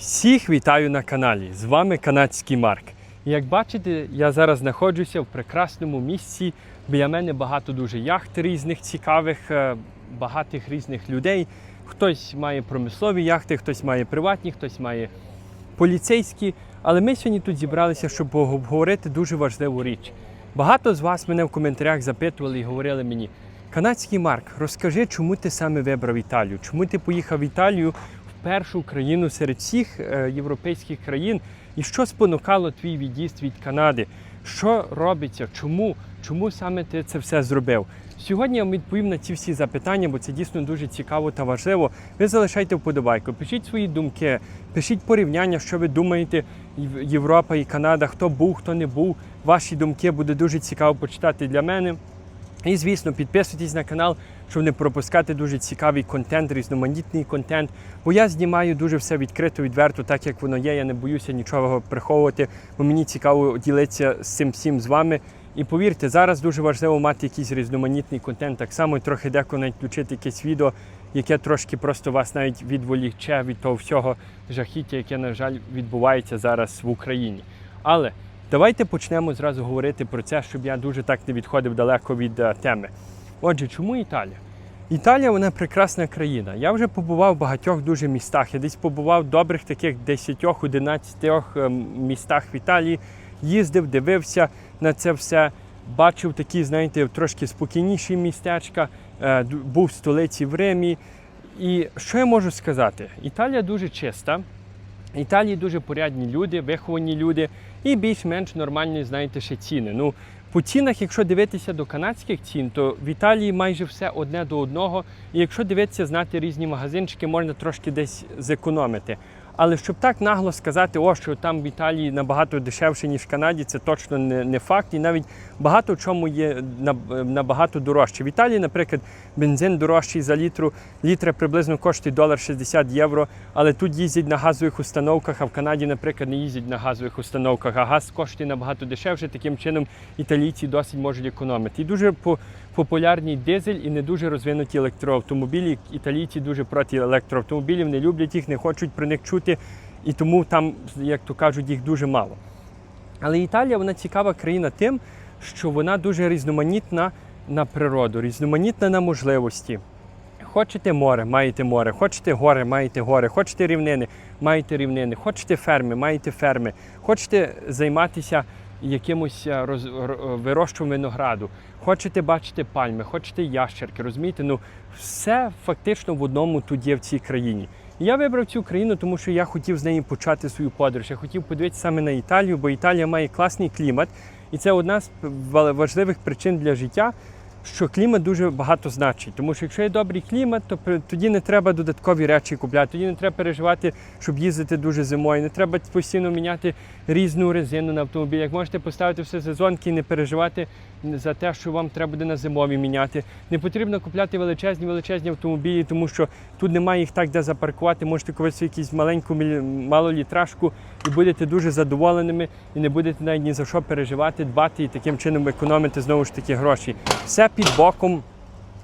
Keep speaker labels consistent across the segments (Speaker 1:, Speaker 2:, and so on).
Speaker 1: Всіх вітаю на каналі. З вами канадський Марк. Як бачите, я зараз знаходжуся в прекрасному місці. Біля мене багато дуже яхт різних цікавих, е, багатих різних людей. Хтось має промислові яхти, хтось має приватні, хтось має поліцейські. Але ми сьогодні тут зібралися, щоб обговорити дуже важливу річ. Багато з вас мене в коментарях запитували і говорили мені: Канадський Марк, розкажи, чому ти саме вибрав Італію? Чому ти поїхав в Італію першу країну серед всіх е, європейських країн? І що спонукало твій від'їзд від Канади? Що робиться? Чому? Чому саме ти це все зробив? Сьогодні я вам відповім на ці всі запитання, бо це дійсно дуже цікаво та важливо. Ви залишайте вподобайку, пишіть свої думки, пишіть порівняння, що ви думаєте, Європа і Канада, хто був, хто не був. Ваші думки буде дуже цікаво почитати для мене. І, звісно, підписуйтесь на канал, щоб не пропускати дуже цікавий контент, різноманітний контент. Бо я знімаю дуже все відкрито, відверто, так як воно є. Я не боюся нічого приховувати, бо мені цікаво ділитися з цим всім з вами. І повірте, зараз дуже важливо мати якийсь різноманітний контент. Так само трохи деколи включити якесь відео, яке трошки просто вас навіть відволіче від того всього жахіття, яке, на жаль, відбувається зараз в Україні. Але давайте почнемо зразу говорити про це, щоб я дуже так не відходив далеко від е, теми. Отже, чому Італія? Італія вона прекрасна країна. Я вже побував в багатьох дуже містах. Я десь побував в добрих таких 10-11 ем, містах в Італії. Їздив, дивився на це все. Бачив такі, знаєте, трошки спокійніші містечка, е, був в столиці в Римі. І що я можу сказати? Італія дуже чиста. Італії дуже порядні люди, виховані люди і більш-менш нормальні, знаєте, ще ціни. Ну, по цінах, якщо дивитися до канадських цін, то в Італії майже все одне до одного. І якщо дивитися, знати різні магазинчики, можна трошки десь зекономити. Але щоб так нагло сказати, о, що там в Італії набагато дешевше, ніж в Канаді, це точно не, не факт. І навіть багато в чому є набагато дорожче. В Італії, наприклад, бензин дорожчий за літру, літра приблизно коштує долар 60 євро, але тут їздять на газових установках, а в Канаді, наприклад, не їздять на газових установках, а газ коштує набагато дешевше. Таким чином італійці досить можуть економити. І дуже по- популярний дизель і не дуже розвинуті електроавтомобілі. Італійці дуже проти електроавтомобілів, не люблять їх, не хочуть про них чути, і тому там, як то кажуть, їх дуже мало. Але Італія вона цікава країна тим, що вона дуже різноманітна на природу, різноманітна на можливості. Хочете море, маєте море, хочете гори, маєте гори, хочете рівнини, маєте рівнини, хочете ферми, маєте ферми, хочете займатися якимось е, роз, вирощуванням винограду, хочете бачити пальми, хочете ящерки, розумієте? Ну все фактично в одному тут є в цій країні. Я вибрав цю країну, тому що я хотів з неї почати свою подорож. Я хотів подивитися саме на Італію, бо Італія має класний клімат, і це одна з ва- важливих причин для життя що клімат дуже багато значить. Тому що якщо є добрий клімат, то тоді не треба додаткові речі купляти, тоді не треба переживати, щоб їздити дуже зимою. Не треба постійно міняти різну резину на автомобілі. Як можете поставити все сезонки і не переживати за те, що вам треба буде на зимові міняти. Не потрібно купляти величезні величезні автомобілі, тому що тут немає їх так, де запаркувати. Можете купити якусь маленьку малолітражку і будете дуже задоволеними, і не будете навіть ні за що переживати, дбати і таким чином економити знову ж таки гроші. Все під боком.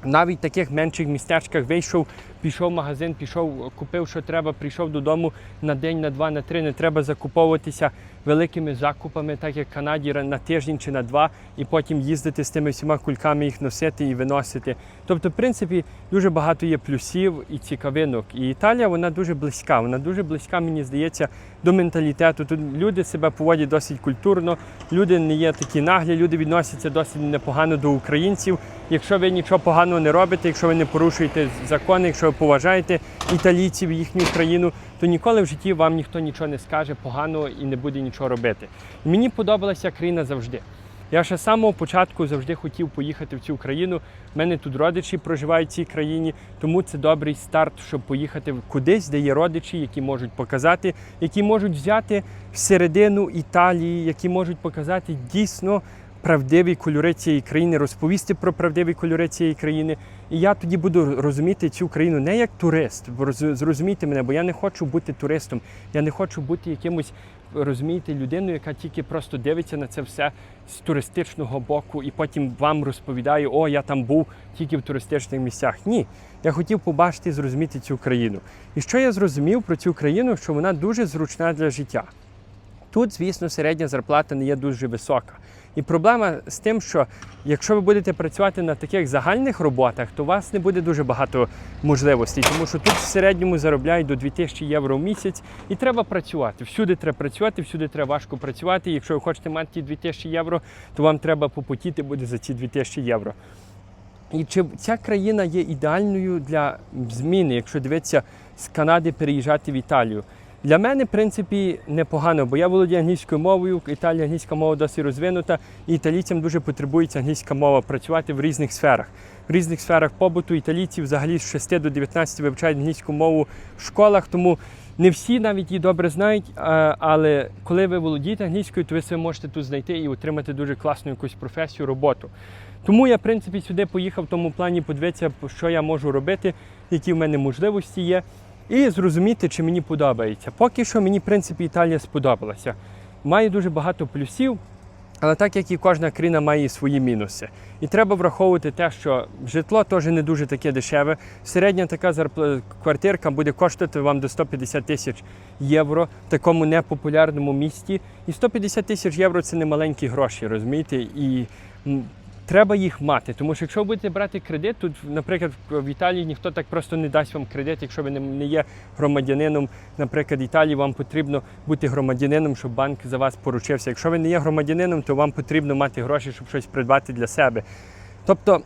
Speaker 1: Навіть в таких менших містечках вийшов, пішов в магазин, пішов, купив, що треба, прийшов додому на день, на два, на три. Не треба закуповуватися великими закупами, так як в Канаді на тиждень чи на два, і потім їздити з тими всіма кульками, їх носити і виносити. Тобто, в принципі, дуже багато є плюсів і цікавинок. І Італія вона дуже близька. Вона дуже близька, мені здається, до менталітету. Тут люди себе поводять досить культурно, люди не є такі наглі, люди відносяться досить непогано до українців. Якщо ви нічого поганого не робите, якщо ви не порушуєте закони, якщо ви поважаєте італійців, їхню країну, то ніколи в житті вам ніхто нічого не скаже поганого і не буде нічого робити. Мені подобалася країна завжди. Я ще з самого початку завжди хотів поїхати в цю країну. У мене тут родичі проживають в цій країні, тому це добрий старт, щоб поїхати кудись, де є родичі, які можуть показати, які можуть взяти всередину Італії, які можуть показати дійсно правдиві кольори цієї країни, розповісти про правдиві кольори цієї країни. І я тоді буду розуміти цю країну не як турист, бо зрозумійте мене, бо я не хочу бути туристом, я не хочу бути якимось, розумієте, людиною, яка тільки просто дивиться на це все з туристичного боку і потім вам розповідає, о, я там був тільки в туристичних місцях. Ні, я хотів побачити і зрозуміти цю країну. І що я зрозумів про цю країну, що вона дуже зручна для життя. Тут, звісно, середня зарплата не є дуже висока. І проблема з тим, що якщо ви будете працювати на таких загальних роботах, то у вас не буде дуже багато можливостей, тому що тут в середньому заробляють до 2000 євро в місяць, і треба працювати. Всюди треба працювати, всюди треба важко працювати. Якщо ви хочете мати ті 2000 євро, то вам треба попотіти буде за ці 2000 євро. І чи ця країна є ідеальною для зміни, якщо дивитися з Канади переїжджати в Італію? Для мене, в принципі, непогано, бо я володію англійською мовою, Італія англійська мова досить розвинута, і італійцям дуже потребується англійська мова працювати в різних сферах. В різних сферах побуту італійці взагалі з 6 до 19 вивчають англійську мову в школах, тому не всі навіть її добре знають. Але коли ви володієте англійською, то ви себе можете тут знайти і отримати дуже класну якусь професію, роботу. Тому я, в принципі, сюди поїхав в тому плані подивитися, що я можу робити, які в мене можливості є, і зрозуміти, чи мені подобається. Поки що мені, в принципі, Італія сподобалася. Має дуже багато плюсів, але так як і кожна країна має свої мінуси. І треба враховувати те, що житло теж не дуже таке дешеве. Середня така зарпла... квартирка буде коштувати вам до 150 тисяч євро в такому непопулярному місті. І 150 тисяч євро це не маленькі гроші, розумієте? І треба їх мати. Тому що якщо ви будете брати кредит, тут, наприклад, в Італії ніхто так просто не дасть вам кредит, якщо ви не є громадянином, наприклад, Італії, вам потрібно бути громадянином, щоб банк за вас поручився. Якщо ви не є громадянином, то вам потрібно мати гроші, щоб щось придбати для себе. Тобто,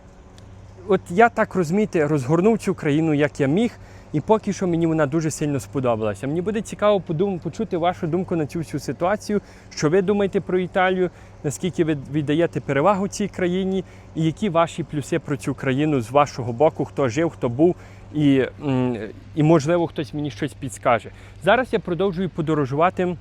Speaker 1: от я так розумієте, розгорнув цю країну, як я міг, і поки що мені вона дуже сильно сподобалася. Мені буде цікаво подум- почути вашу думку на цю всю ситуацію, що ви думаєте про Італію, наскільки ви віддаєте перевагу цій країні, і які ваші плюси про цю країну з вашого боку, хто жив, хто був, і, і можливо хтось мені щось підскаже. Зараз я продовжую подорожувати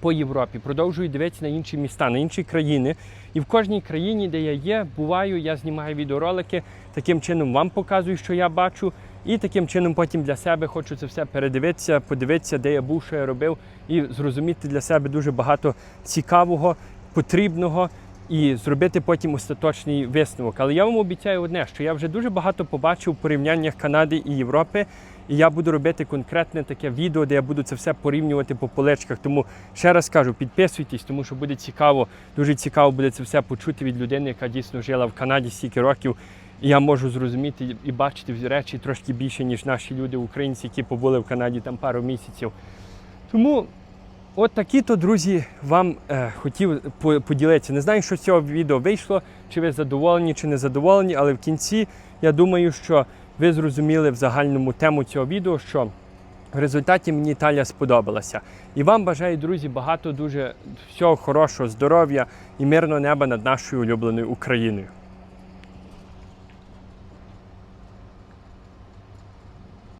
Speaker 1: по Європі, продовжую дивитися на інші міста, на інші країни. І в кожній країні, де я є, буваю, я знімаю відеоролики, таким чином вам показую, що я бачу. І таким чином потім для себе хочу це все передивитися, подивитися, де я був, що я робив, і зрозуміти для себе дуже багато цікавого, потрібного і зробити потім остаточний висновок. Але я вам обіцяю одне, що я вже дуже багато побачив в порівняннях Канади і Європи. І я буду робити конкретне таке відео, де я буду це все порівнювати по поличках. Тому ще раз кажу, підписуйтесь, тому що буде цікаво, дуже цікаво буде це все почути від людини, яка дійсно жила в Канаді стільки років. І я можу зрозуміти і бачити речі трошки більше, ніж наші люди, українці, які побули в Канаді там пару місяців. Тому от такі то, друзі, вам е, хотів поділитися. Не знаю, що з цього відео вийшло, чи ви задоволені, чи не задоволені, але в кінці я думаю, що ви зрозуміли в загальному тему цього відео, що в результаті мені Італія сподобалася. І вам бажаю, друзі, багато дуже всього хорошого, здоров'я і мирного неба над нашою улюбленою Україною.